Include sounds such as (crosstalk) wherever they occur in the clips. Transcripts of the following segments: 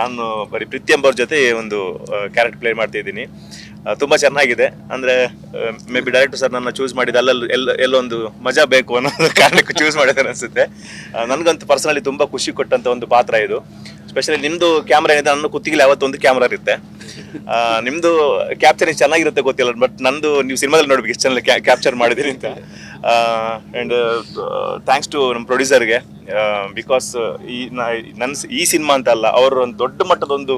ನಾನು ಬರೀ ಪ್ರೀತಿ ಎಂಬವ್ರ ಜೊತೆ ಒಂದು ಕ್ಯಾರೆಕ್ಟರ್ ಪ್ಲೇ ಮಾಡ್ತಾ ಇದ್ದೀನಿ. ತುಂಬ ಚೆನ್ನಾಗಿದೆ. ಅಂದ್ರೆ ಮೇ ಬಿ ಡೈರೆಕ್ಟರ್ ಸರ್ ನನ್ನ ಚೂಸ್ ಮಾಡಿದ ಅಲ್ಲಲ್ಲಿ ಎಲ್ಲ, ಎಲ್ಲೊಂದು ಮಜಾ ಬೇಕು ಅನ್ನೋ (laughs) ಕಾರಣಕ್ಕೆ ಚೂಸ್ ಮಾಡಿದ್ದಾರೆ ಅನಿಸುತ್ತೆ. ನನಗಂತೂ ಪರ್ಸನಲಿ ತುಂಬ ಖುಷಿ ಕೊಟ್ಟಂತ ಒಂದು ಪಾತ್ರ ಇದು. ಸ್ಪೆಷಲಿ ನಿಮ್ದು ಕ್ಯಾಮ್ರಾ ಏನಿದೆ, ನನ್ನ ಕುತ್ತಿಗೆಲಿ ಯಾವತ್ತೊಂದು ಕ್ಯಾಮ್ರಾ ಇರುತ್ತೆ. ಆ, ನಿಮ್ದು ಕ್ಯಾಪ್ಚರ್ ಚೆನ್ನಾಗಿರುತ್ತೆ ಗೊತ್ತಿಲ್ಲ ಬಟ್ ನಂದು ನೀವು ಸಿನಿಮಾದಲ್ಲಿ ನೋಡ್ಬೇಕು ಎಷ್ಟು ಚೆನ್ನಾಗಿ ಕ್ಯಾಪ್ಚರ್ ಮಾಡಿದಿರಿ ಅಂತ. ಆ್ಯಂಡ್ ಥ್ಯಾಂಕ್ಸ್ ಟು ನಮ್ಮ ಪ್ರೊಡ್ಯೂಸರ್ಗೆ ಬಿಕಾಸ್ ಈ ನನ್ನ ಈ ಸಿನಿಮಾ ಅಂತ ಅಲ್ಲ ಅವರು ಒಂದು ದೊಡ್ಡ ಮಟ್ಟದ ಒಂದು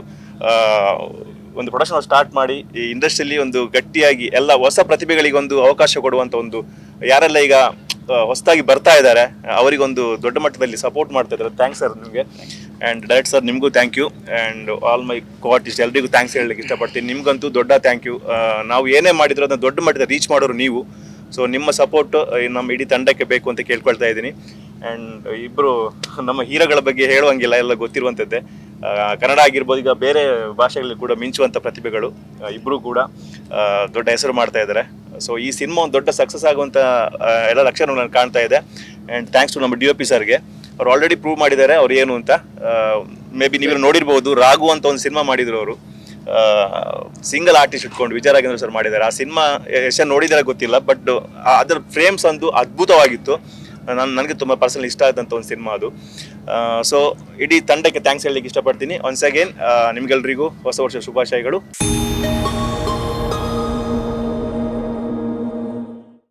ಒಂದು ಪ್ರೊಡಕ್ಷನ್ ಸ್ಟಾರ್ಟ್ ಮಾಡಿ ಈ ಇಂಡಸ್ಟ್ರಿಯಲ್ಲಿ ಒಂದು ಗಟ್ಟಿಯಾಗಿ ಎಲ್ಲ ಹೊಸ ಪ್ರತಿಭೆಗಳಿಗೆ ಒಂದು ಅವಕಾಶ ಕೊಡುವಂಥ ಒಂದು ಯಾರೆಲ್ಲ ಈಗ ಹೊಸದಾಗಿ ಬರ್ತಾ ಇದ್ದಾರೆ ಅವರಿಗೊಂದು ದೊಡ್ಡ ಮಟ್ಟದಲ್ಲಿ ಸಪೋರ್ಟ್ ಮಾಡ್ತಾ ಇದ್ದಾರೆ. ಥ್ಯಾಂಕ್ಸ್ ಸರ್ ನಿಮಗೆ. ಆ್ಯಂಡ್ ಡೈರೆಕ್ಟ್ ಸರ್ ನಿಮಗೂ thank you and all my coartist ಎಲ್ರಿಗೂ ಥ್ಯಾಂಕ್ಸ್ ಹೇಳಲಿಕ್ಕೆ ಇಷ್ಟಪಡ್ತೀನಿ. ನಿಮಗಂತೂ ದೊಡ್ಡ ಥ್ಯಾಂಕ್ ಯು ನಾವು ಏನೇ ಮಾಡಿದ್ರು ಅದನ್ನ ದೊಡ್ಡ ಮಟ್ಟದ ರೀಚ್ ಮಾಡೋರು ನೀವು. ಸೊ ನಿಮ್ಮ ಸಪೋರ್ಟ್ ನಮ್ಮ ಇಡೀ ತಂಡಕ್ಕೆ ಬೇಕು ಅಂತ ಕೇಳ್ಕೊಳ್ತಾ ಇದ್ದೀನಿ. ಆ್ಯಂಡ್ ಇಬ್ಬರು ನಮ್ಮ ಹೀರೋಗಳ ಬಗ್ಗೆ ಹೇಳುವಂಗಿಲ್ಲ, ಎಲ್ಲ ಗೊತ್ತಿರುವಂಥದ್ದೇ ಕನ್ನಡ ಆಗಿರ್ಬೋದು, ಈಗ ಬೇರೆ ಭಾಷೆಗಳಲ್ಲಿ ಕೂಡ ಮಿಂಚುವಂಥ ಪ್ರತಿಭೆಗಳು ಇಬ್ಬರು ಕೂಡ ದೊಡ್ಡ ಹೆಸರು ಮಾಡ್ತಾ ಇದ್ದಾರೆ. ಸೊ ಈ ಸಿನಿಮಾ ಒಂದು ದೊಡ್ಡ ಸಕ್ಸಸ್ ಆಗುವಂಥ ಎಲ್ಲ ಲಕ್ಷಣಗಳನ್ನು ನಾನು ಕಾಣ್ತಾ ಇದೆ. ಆ್ಯಂಡ್ ಥ್ಯಾಂಕ್ಸ್ ಟು ನಮ್ಮ ಡಿ ಒ ಪಿ ಸರ್ಗೆ ಅವ್ರು ಆಲ್ರೆಡಿ ಪ್ರೂವ್ ಮಾಡಿದ್ದಾರೆ ಅವ್ರು ಏನು ಅಂತ. ಮೇ ಬಿ ನೀವು ನೋಡಿರ್ಬೋದು ರಾಘು ಅಂತ ಒಂದು ಸಿನಿಮಾ ಮಾಡಿದ್ರು ಅವರು. ಸಿಂಗಲ್ ಆರ್ಟಿಸ್ಟ್ ಇಟ್ಕೊಂಡು ವಿಜಯ ರಾಘೇಂದ್ರ ಸರ್ ಮಾಡಿದ್ದಾರೆ. ಆ ಸಿನಿಮಾ ಎಷ್ಟು ನೋಡಿದಾರೆ ಗೊತ್ತಿಲ್ಲ ಬಟ್ ಅದರ ಫ್ರೇಮ್ಸ್ ಒಂದು ಅದ್ಭುತವಾಗಿತ್ತು. ನಾನು ನನಗೆ ತುಂಬ ಪರ್ಸನಲ್ ಇಷ್ಟ ಆದಂಥ ಒಂದು ಸಿನಿಮಾ ಅದು. ಸೊ ಇಡೀ ತಂಡಕ್ಕೆ ಥ್ಯಾಂಕ್ಸ್ ಹೇಳಲಿಕ್ಕೆ ಇಷ್ಟಪಡ್ತೀನಿ. ಒನ್ಸ್ ಅಗೇನ್ ನಿಮ್ಗೆಲ್ರಿಗೂ ಹೊಸ ವರ್ಷ ಶುಭಾಶಯಗಳು.